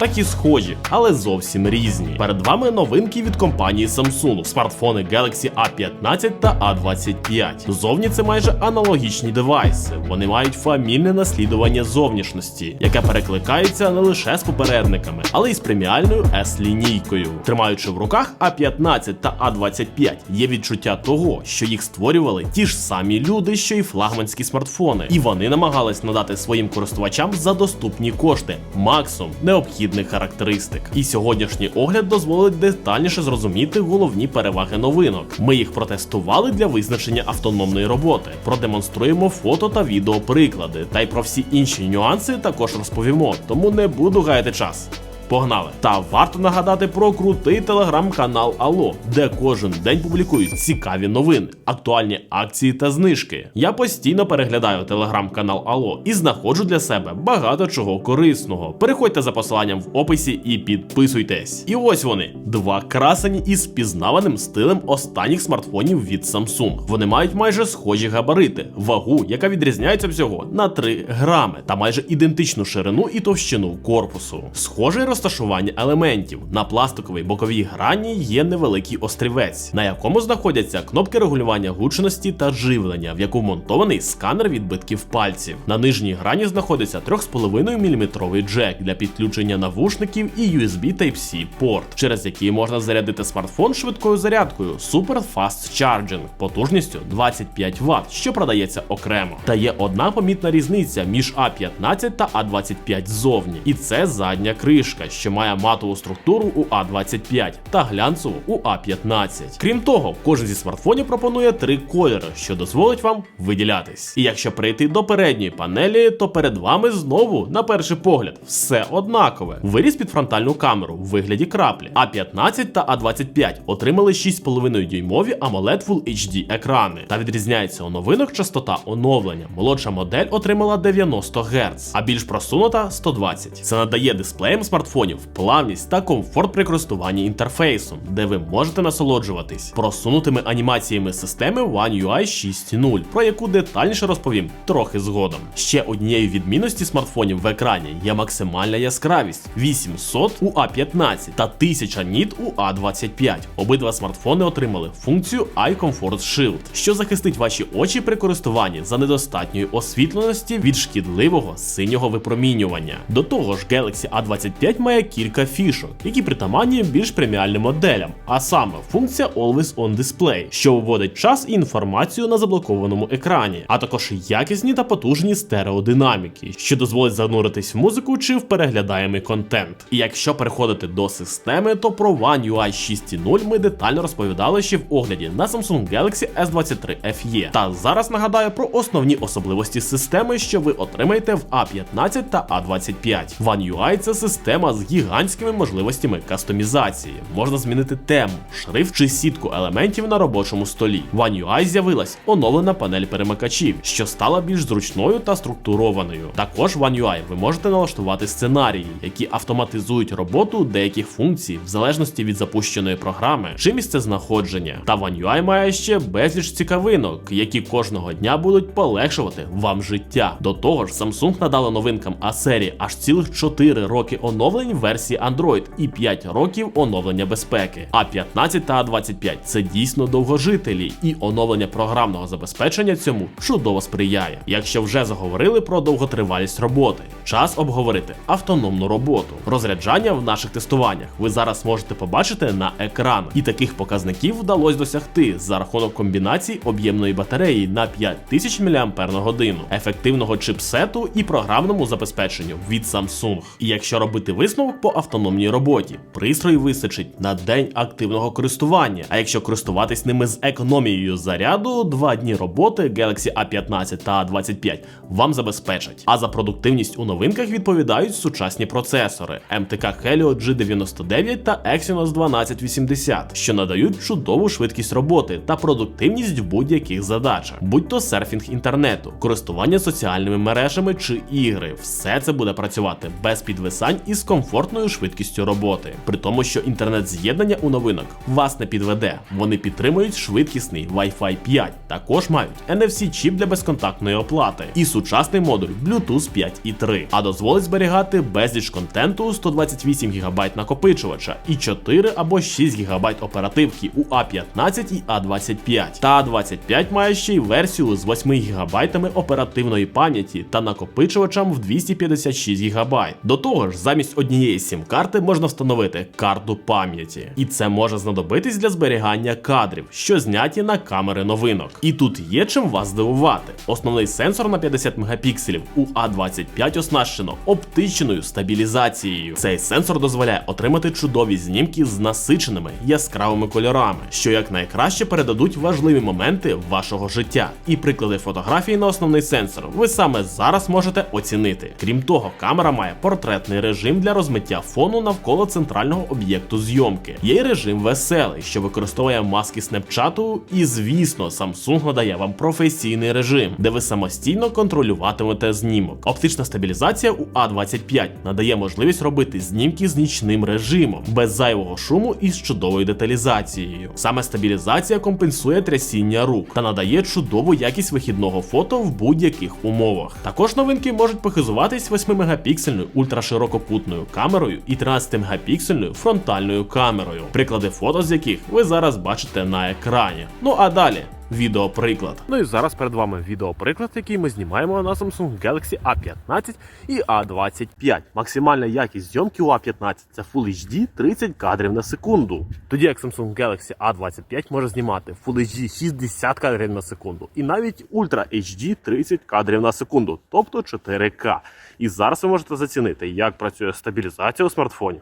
такі схожі, але зовсім різні. Перед вами новинки від компанії Samsung, смартфони Galaxy A15 та A25. Зовні це майже аналогічні девайси. Вони мають фамільне наслідування зовнішності, яке перекликається не лише з попередниками, але й з преміальною S-лінійкою. Тримаючи в руках A15 та A25, є відчуття того, що їх створювали ті ж самі люди, що й флагманські смартфони, і вони намагались надати своїм користувачам за доступні кошти максимум необхідних характеристик. І сьогоднішній огляд дозволить детальніше зрозуміти головні переваги новинок. Ми їх протестували для визначення автономної роботи, продемонструємо фото та відео приклади, та й про всі інші нюанси також розповімо, тому не буду гаяти час. Погнали! Та варто нагадати про крутий телеграм-канал Алло, де кожен день публікують цікаві новини, актуальні акції та знижки. Я постійно переглядаю телеграм-канал Алло і знаходжу для себе багато чого корисного. Переходьте за посиланням в описі і підписуйтесь. І ось вони: два красені із впізнаваним стилем останніх смартфонів від Samsung. Вони мають майже схожі габарити, вагу, яка відрізняється всього на 3 грами, та майже ідентичну ширину і товщину корпусу. Схожий Схоже розташування елементів. На пластиковій боковій грані є невеликий острівець, на якому знаходяться кнопки регулювання гучності та живлення, в яку вмонтований сканер відбитків пальців. На нижній грані знаходиться 3,5 мм джек для підключення навушників і USB Type-C порт, через який можна зарядити смартфон швидкою зарядкою Super Fast Charging потужністю 25 Вт, що продається окремо. Та є одна помітна різниця між А15 та А25 ззовні, і це задня кришка, що має матову структуру у А25 та глянцеву у А15. Крім того, кожен зі смартфонів пропонує три кольори, що дозволить вам виділятись. І якщо прийти до передньої панелі, то перед вами знову, на перший погляд, все однакове. Виріс під фронтальну камеру в вигляді краплі. А15 та А25 отримали 6,5 дюймові AMOLED Full HD екрани. Та відрізняється у новинах частота оновлення. Молодша модель отримала 90 Гц, а більш просунута 120. Це надає дисплеям смартфонів плавність та комфорт при користуванні інтерфейсом, де ви можете насолоджуватись просунутими анімаціями системи One UI 6.0, про яку детальніше розповім трохи згодом. Ще однією відмінності смартфонів в екрані є максимальна яскравість 800 у A15 та 1000 ніт у A25. Обидва смартфони отримали функцію Eye Comfort Shield, що захистить ваші очі при користуванні за недостатньої освітленості від шкідливого синього випромінювання. До того ж, Galaxy A25 має кілька фішок, які притаманні більш преміальним моделям, а саме функція Always On Display, що виводить час і інформацію на заблокованому екрані, а також якісні та потужні стереодинаміки, що дозволить зануритись в музику чи в переглядаємий контент. І якщо переходити до системи, то про One UI 6.0 ми детально розповідали ще в огляді на Samsung Galaxy S23 FE. Та зараз нагадаю про основні особливості системи, що ви отримаєте в A15 та A25. One UI – це система з гігантськими можливостями кастомізації. Можна змінити тему, шрифт чи сітку елементів на робочому столі. В UI з'явилась оновлена панель перемикачів, що стала більш зручною та структурованою. Також в One UI ви можете налаштувати сценарії, які автоматизують роботу деяких функцій в залежності від запущеної програми чи місцезнаходження. Та One UI має ще безліч цікавинок, які кожного дня будуть полегшувати вам життя. До того ж, Samsung надала новинкам А серії аж цілих 4 роки оновлень версії Android і 5 років оновлення безпеки. А 15 та 25 це дійсно довгожителі, і оновлення програмного забезпечення цьому чудово сприяє. Якщо вже заговорили про довготривалість роботи, час обговорити автономну роботу. Розряджання в наших тестуваннях ви зараз можете побачити на екран, і таких показників вдалося досягти за рахунок комбінацій об'ємної батареї на 5000 мАч, ефективного чипсету і програмному забезпеченню від Samsung. І якщо робити висновок по автономній роботі, пристрої вистачить на день активного користування. А якщо користуватись ними з економією заряду, два дні роботи Galaxy A15 та A25 вам забезпечать. А за продуктивність у новинках відповідають сучасні процесори MTK Helio G99 та Exynos 1280, що надають чудову швидкість роботи та продуктивність в будь-яких задачах, будь то серфінг інтернету, користування соціальними мережами чи ігри. Все це буде працювати без підвисань і з комфортом комфортною швидкістю роботи. При тому, що інтернет-з'єднання у новинок вас не підведе. Вони підтримують швидкісний Wi-Fi 5, також мають NFC-чіп для безконтактної оплати і сучасний модуль Bluetooth 5.3, а дозволить зберігати безліч контенту 128 ГБ накопичувача і 4 або 6 ГБ оперативки у А15 і А25. Та А25 має ще й версію з 8 ГБ оперативної пам'яті та накопичувачем в 256 ГБ. До того ж, замість однієї сім-карти можна встановити карту пам'яті, і це може знадобитись для зберігання кадрів, що зняті на камери новинок. І тут є чим вас здивувати. Основний сенсор на 50 мегапікселів у А25 оснащено оптичною стабілізацією. Цей сенсор дозволяє отримати чудові знімки з насиченими яскравими кольорами, що якнайкраще передадуть важливі моменти вашого життя. І приклади фотографії на основний сенсор ви саме зараз можете оцінити. Крім того, камера має портретний режим для розмиття фону навколо центрального об'єкту зйомки. Є й режим веселий, що використовує маски снепчату, і звісно, Samsung надає вам професійний режим, де ви самостійно контролюватимете знімок. Оптична стабілізація у А25 надає можливість робити знімки з нічним режимом, без зайвого шуму і з чудовою деталізацією. Саме стабілізація компенсує трясіння рук та надає чудову якість вихідного фото в будь-яких умовах. Також новинки можуть похизуватись 8-мегапіксельною ультраширокопутною камерою і 13-мегапіксельною фронтальною камерою, приклади фото з яких ви зараз бачите на екрані. Ну а далі. Відеоприклад. Ну і зараз перед вами відеоприклад, який ми знімаємо на Samsung Galaxy A15 і A25. Максимальна якість зйомки у A15 це Full HD 30 кадрів на секунду. Тоді як Samsung Galaxy A25 може знімати Full HD 60 кадрів на секунду і навіть Ultra HD 30 кадрів на секунду, тобто 4К. І зараз ви можете зацінити, як працює стабілізація у смартфоні.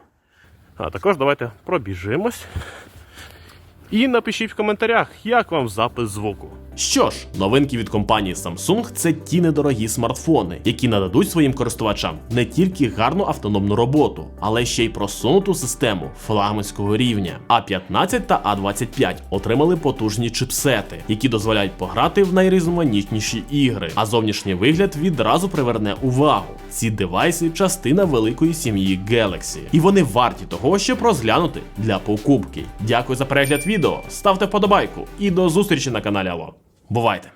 А також давайте пробіжимось. І напишіть в коментарях, як вам запис звуку. Що ж, новинки від компанії Samsung це ті недорогі смартфони, які нададуть своїм користувачам не тільки гарну автономну роботу, але ще й просунуту систему флагманського рівня. А15 та А25 отримали потужні чипсети, які дозволяють пограти в найрізноманітніші ігри. А зовнішній вигляд відразу приверне увагу. Ці девайси частина великої сім'ї Galaxy, і вони варті того, щоб розглянути для покупки. Дякую за перегляд відео, ставте вподобайку і до зустрічі на каналі Алло. Бувайте!